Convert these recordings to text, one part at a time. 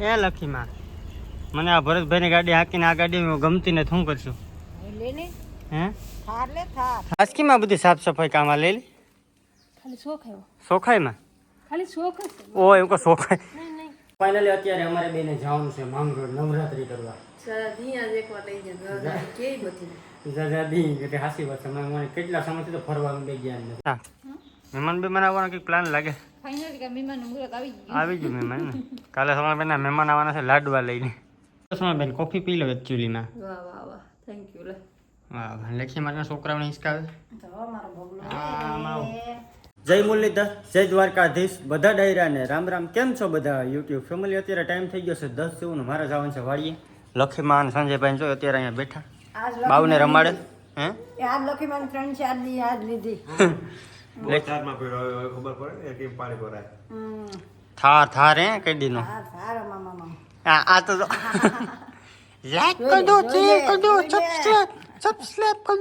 એ લખીમાં મને આ ભરતભાઈની ગાડી હાકીને આ ગાડી ગમતી ને શું કરશું. હે? થાર લે થાર. આજકીમાં બધી સાફ સફાઈ કામમાં લઈ લી ખાલી શોખ આવ્યો. સોખાઈમાં ખાલી શોખ ઓ એમ કો નહીં ફાઇનલી અત્યારે અમારે બેને જવાનું છે માંગરોળ નવરાત્રી કરવા. કેટલા સમયથી તો બે ગયા મહેમાન બે પ્લાન લાગે? ફાઇનલી કે આવી ગયું. આવી ગયું મહેમાન. ને કાલે બેન મહેમાન આવવાના છે લાડવા લઈને. સોમાબેન કોફી પી લો એકચ્યુઅલીમાં વાહ વાહ વાહ. થેન્ક યુ લે. વાહ લખી મારા છોકરાઓને હિસકાવે તો મારો ભગલો આમાં જય મુરલીધર જય દ્વારકાધીશ. બધા ડાયરાને રામ રામ. કેમ છો બધા યુટ્યુબ ફેમિલી અત્યારે ટાઈમ થઈ ગયો છે દસ જેવું ને મારે જવાનું છે વાડીએ. લખીમાન સંજયભાઈ જો અત્યારે અહીંયા બેઠા. બાવને રમાડે. હે? આજ લખીમાન ત્રણ ચાર દી આજ લીધી. વરસાદમાં પીળો ખબર પડે ને? કેમ પાણી ભરાય? થાર થાર હે કઈ દીનો. આ આ તો લાઈક કર દો શેર કર દો સબસ્ક્રાઇબ સબસ્ક્રાઇબ કર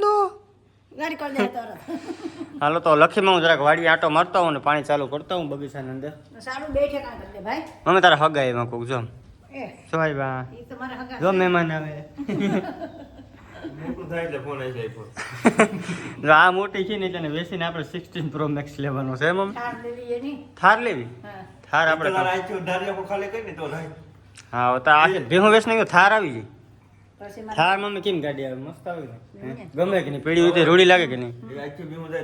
હાલો તો લખીમાં હું જરાક વાડી આટો મારતો હું ને પાણી ચાલુ કરતો હું બગીચાની અંદર. સારું કરી ભાઈ? મમ્મી તારા હગા એમાં કોક જો. એ. સોય બા. જો મહેમાન આવે. આ મોટી છે ને તેને બેસીને આપણે સિક્સટીન પ્રો મેક્સ લેવાનો છે મમ્મી થાર લેવી થાર હા. થાર આપણે હા તો આ ભેહું વેસ નહીં થાર આવી જાય થાર મમ્મી કેમ ગાડી આવે? મસ્ત આવી ગમે કે નહીં પેઢી હોય રૂડી લાગે કે નહીં?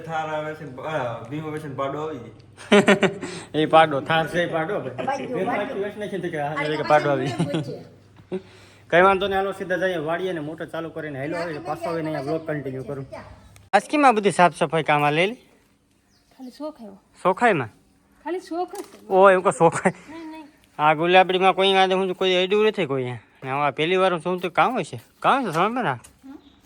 થાર આવે છે ભીમો વેચે પાડો આવી જાય એ પાડો થાર છે એ પાડો. ભાઈ, પાડો આવી. કઈ વાંધો નહીં હાલો સીધા જઈએ વાડીએ ને મોટર ચાલુ કરીને હેલો હોય પાછો આવીને અહીંયા બ્લોક કન્ટિન્યુ કરું. આજકીમાં બધી સાફ સફાઈ કામમાં લઈ લેલી? ખાલી શોખ આવ્યો. સોખાઈમાં ખાલી શોખ છે. ઓ એમ કો નહીં આ ગુલાબડીમાં કોઈ વાંધો હું કોઈ એડ્યું નથી કોઈ ને આ પહેલી વાર શું તો કામ હશે કામ છે સમજ ના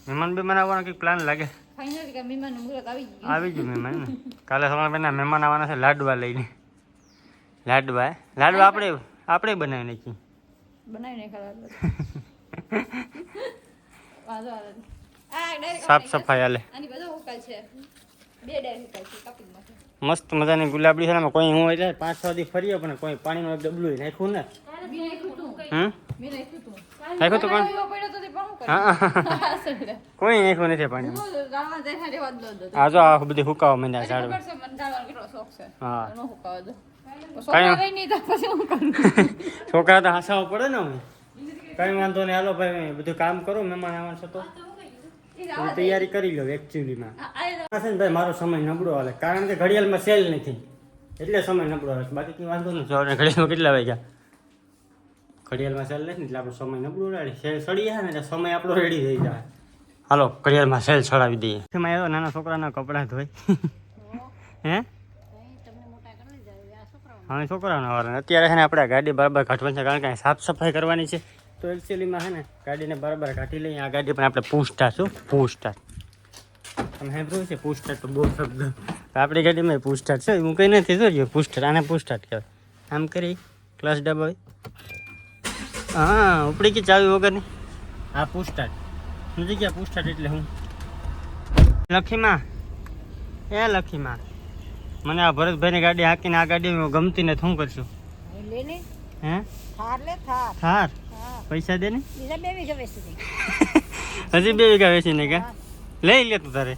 મહેમાન બેમાન આવવાનો કંઈક પ્લાન લાગે? આવી ગયું. આવી મહેમાન ને કાલે સમયબેનના મહેમાન આવવાના છે લાડવા લઈને. લાડવા? લાડવા આપણે આપણે બનાવી નાખી બનાવીને ખરા સાફ સફાઈ નાખે. મસ્ત મજાની ગુલાબડી છે ને એમાં કોઈ હું એટલે પાંચ છ દી ફરીએ પણ કોઈ પાણીનું એક ડબલું નાખ્યું ને. મેં નાખ્યું તું. હમ? મેં નાખ્યું તું. નાખ્યું તું કોણ? તો પણ કોઈ નાખ્યું નથી દઉં. આ જો આ બધી હુકાવા માંડ્યા છે હા. છોકરા તો હસાવો પડે ને હવે કઈ વાંધો નહીં. હાલો ભાઈ બધું કામ કરો મહેમાન આવવાનું છે તો. હું તૈયારી કરી લો એકચ્યુઅલીમાં છે ને ભાઈ મારો સમય નબળો હાલે. કારણ કે ઘડિયાળમાં સેલ નથી. એટલે સમય નબળો હાલે બાકી કંઈ વાંધો નહીં. જો આપણે ઘડિયાળમાં કેટલા વાગ્યા? ઘડિયાળમાં સેલ નથી એટલે આપણો સમય નબળો રહે સેલ સડી જાય ને એટલે સમય આપણો રેડી થઈ જાય. હાલો ઘડિયાળમાં સેલ ચડાવી દઈએ. એમાં એવો નાના છોકરાના કપડાં ધોઈ. હે તમને મોટા કરી લીધા હવે આ છોકરાઓ હા છોકરાઓના વાળા અત્યારે છે ને આપણે ગાડી બરાબર કાઢવાની છે, કારણ કે સાફ સફાઈ કરવાની છે. તો એકચ્યુઅલીમાં છે ને ગાડીને બરાબર કાઢી લઈએ. આ ગાડી પણ આપણે પૂછતા છું, પૂછતા. તમે સાંભળ્યું છે? પૂછતા તો બહુ શબ્દ. આપણી ગાડીમાં પૂછતા છે. હું કંઈ નથી જોયું. પૂછતા, આને પૂછતા કહેવાય. આમ કરી ક્લાસ ડબાવી. હા, ઉપડી ગઈ ચાવી વગરની. આ પૂછતા સમજી ગયા? પૂછતા એટલે હું. લખીમાં. એ લખીમાં. મને આ ભરતભાઈની ગાડી હાકીને આ ગાડી ગમતી ને શું કરશું? હે? થાર લે થાર. થાર? પૈસા દે ને? બીજા બે વીઘા વેચી દે. હજી બે વીઘા વેચીને કે? લઈ લે તું તારે.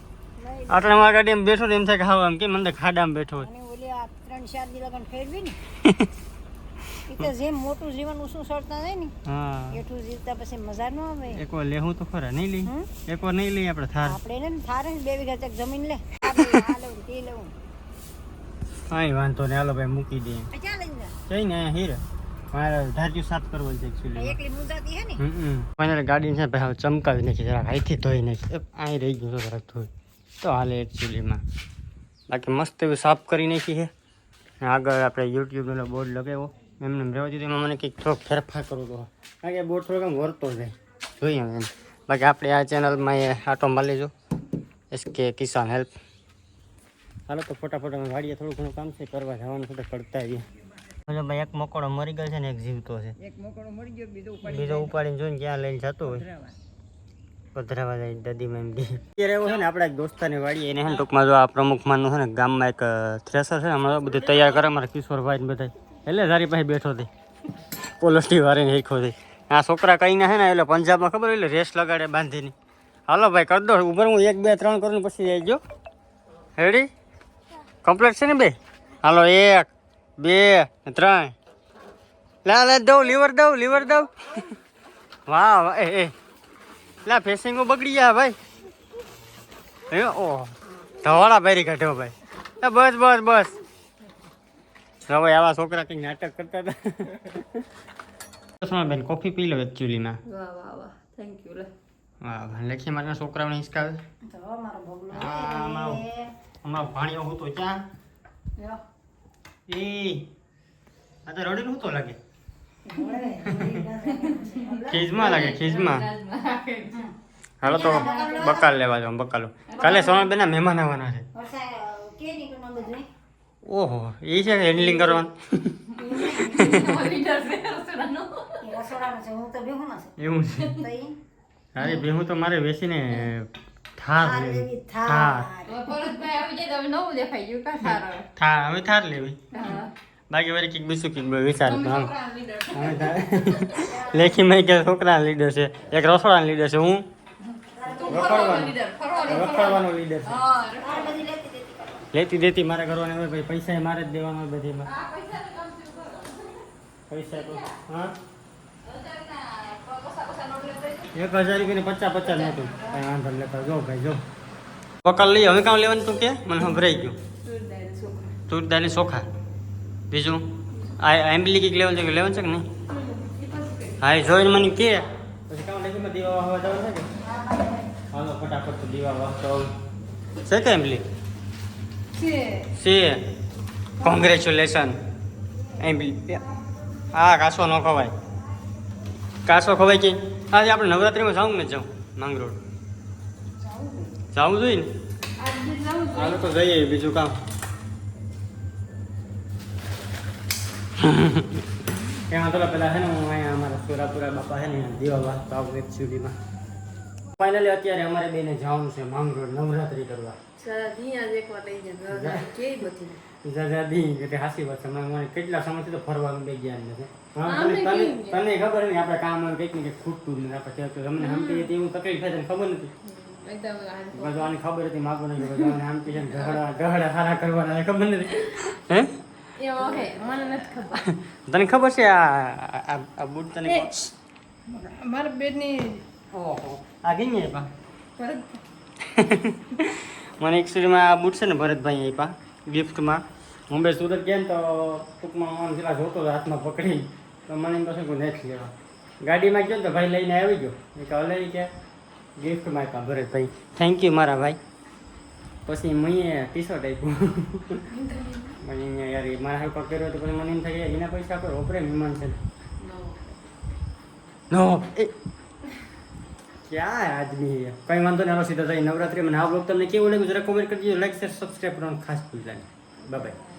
આટલા માં ગાડી એમ બેઠો એમ થાય કે હા એમ કે મને ખાડામાં બેઠો હોય. ઓલી આ ત્રણ ચાર દી લગન ફેરવી ને ઈ જેમ મોટું જીવન ઊંચું સળતા જાય ને હા. એઠું જીવતા પછી મજા ન આવે. એકવાર લેવું તો ખરા નહીં લઈ. હમ? એક નહીં લઈ આપણે થાર. આપણે થારે બે વીઘા તક જમીન લે. આ લેવું તે લેવું કાંઈ વાંધો નહીં. હાલો ભાઈ મૂકી દઈએ. જા જઈ ને હીર. મારે ધાર્યું સાફ કરવું છે એકચ્યુઅલી. એકલી મુંજાતી હે ને? હમ ફાઇનલ ગાડી છે ભાઈ હવે ચમકાવી નાખી જરાક અહીંથી ધોઈ નાખી. અહીં રહી ગયું જરાક ધોઈ. તો હાલે એકચ્યુઅલીમાં. બાકી મસ્ત એવું સાફ કરી નાખી છે. આગળ આપણે યુટ્યુબનો બોર્ડ લગાવ્યો. એમને રહેવા દીધું. એમાં મને કંઈક થોડોક ફેરફાર કરવો હતો. કારણ કે બોર્ડ થોડોક આમ વરતો જાય જોઈએ એમ. બાકી આપણે આ ચેનલમાં એ આટો મારી લેજો એસ કે કિસાન હેલ્પ. હાલો તો ફટાફટ અમે વાડીએ થોડું ઘણું કામ છે કરવા જવાનું તો કરતા આવીએ. ભાઈ એક મકોડો મરી ગયો છે ને એક જીવતો છે. એક મોકળો મરી ગયો બીજો બીજો ઉપાડીને જોઈને ક્યાં લઈને જતો હોય. પધરાવા. જાય દાદી એમ અત્યારે એવું છે ને આપણા એક દોસ્તાની વાડી એને છે ને ટૂંકમાં જો આ પ્રમુખમાંનું છે ને ગામમાં એક થ્રેસર છે ને હમણાં બધું તૈયાર કરે મારા કિશોરભાઈ ને બધા એટલે તારી પાસે બેઠો હતી પોલોસ્ટી વારીને હેખો થઈ આ છોકરા કઈ છે હે ને એટલે પંજાબમાં ખબર હોય એટલે રેસ લગાડે બાંધીને. હાલો ભાઈ કરી દો. ઉપર હું એક બે ત્રણ કરું પછી પછી આવજો રેડી કમ્પ્લીટ છે ને બે? હાલો એક બે ત્રણ. લા લા દઉં લીવર દઉં લીવર દઉં. વાહ વાહ એ એ. લા ફેસિંગો બગડી ગયા ભાઈ. ઓ. ધવાડા પહેરી કાઢ્યો ભાઈ. બસ બસ બસ. હવે આવા છોકરા કંઈક નાટક કરતા હતા? બેન કોફી પી લો એકચ્યુઅલીમાં વાહ વાહ વાહ. થેન્ક યુ લે. વાહ લખી મારા છોકરાઓને ભગલો મારો હમણાં ભાણિયો હું તો ચા. એ આ તો રડીને હું તો લાગે? ખીજમાં લાગે ખીજમાં. હાલો તો બકાલ લેવા જાઉં બકાલો. કાલે સોનલબેનના મહેમાન આવવાના છે. ઓહો એ છે હેન્ડલિંગ કરવાનું. એવું છે રસોડાનું એ હું તો એવું છે. અરે ભેહું તો મારે બેસીને થાર થાર લેવી. થાર. થાર. આવી જાય હવે નવું દેખાઈ ગયું કા સારો થાર હવે થાર લેવી. બાકી વળી કંઈક બીજું કંઈક વિચાર લેખી થાર લેખીમાં કે છોકરા લીડર છે. એક રસોડા લીડર છે હું? રખડવાનો. લીડર છે. બધી લેતી દેતી. મારે કરવાની હોય પછી પૈસા મારે જ દેવાના હોય બધીમાં આ પૈસાનું કામ શું કરો? પૈસા તો હા અત્યારના પૈસા પૈસા નોટ લેતા જજો. એક હજાર રૂપિયાની પચાસ પચાસ નહોતું કઈ વાંધો નહીં લેતા જો ભાઈ જો બકાલ લઈ હવે કામ લેવાનું તું કે? મને સંભળાઈ ગયું. સુરદાય તુર દાળની ચોખા બીજું? આ એમ્બલી કંઈક લેવાનું છે કે લેવાનું છે કે નહીં? હા એ જોઈને મને કે. પછી કામ દીવા વાહવા જવાનું છે કે? હાલો ફટાફટ તો દીવા વાહતો છે કે એમ્બલી? છે. છે. કોંગ્રેચ્યુલેશન એમ્બલી. હા કાસો ન ખવાય. કાસો ખવાય કે? આજે આપણે નવરાત્રિમાં જાઉં ને જાઉં? માંગરોળ. જાવું જોઈએ ને? હાલો તો જઈએ, બીજું કામ. એમાં તો પેલા છે ને, હું અહીંયા અમારા સોરાપુરા બાપા છે ને દીવા વાંચતા આવું એક સુધીમાં ફાઇનલી અત્યારે અમારે બેને જવાનું છે માંગરોળ નવરાત્રી કરવા. હાસી વાત મને કેટલા સમયથી તો ફરવાનું બે ગયા નથી. તને ખબર નહીં આપણે કામ કંઈક ને કંઈક ખૂટતું નથી. આપણે કહેતું સમજી હતી એવું તકલીફ થાય ખબર નથી. ખબર હતી માગું નહીં આમ કે સારા કરવાના ખબર નથી. હે? તને ખબર છે આ આ- આ તને મારા બેનની ઓહો આ ગઈ ને પા મને એકચુઅલીમાં આ બૂટ છે ને ભરતભાઈ આપ્યા ગિફ્ટમાં. મુંબઈ સુરત ગયા ને તો ટૂંકમાં આમ જોતો હતો હાથમાં પકડી. તો મને એમ પછી નથી લેવા. ગાડીમાં ગયો ને તો ભાઈ લઈને આવી ગયો. એ કે લઈ કે ગિફ્ટમાં આપ્યા ભરતભાઈ. થેન્ક યુ મારા ભાઈ. પછી મેં ટી શર્ટ આપ્યું મને યાર મારા મારા હાથ કર્યો તો પછી મને એમ થાય કે એના પૈસા પર ઓપરે મહેમાન છે નો. એ ક્યાં આદમી है કઈ વાંધો નહીં સીધા થાય નવરાત્રી મને આ બ્લોગ તમને કેવું લાગ્યું, જરા કોમેન્ટ કરજો લાઈક શેર સબસ્ક્રાઈબ કરવાનું ખાસ ભૂલતા નહીં. બાય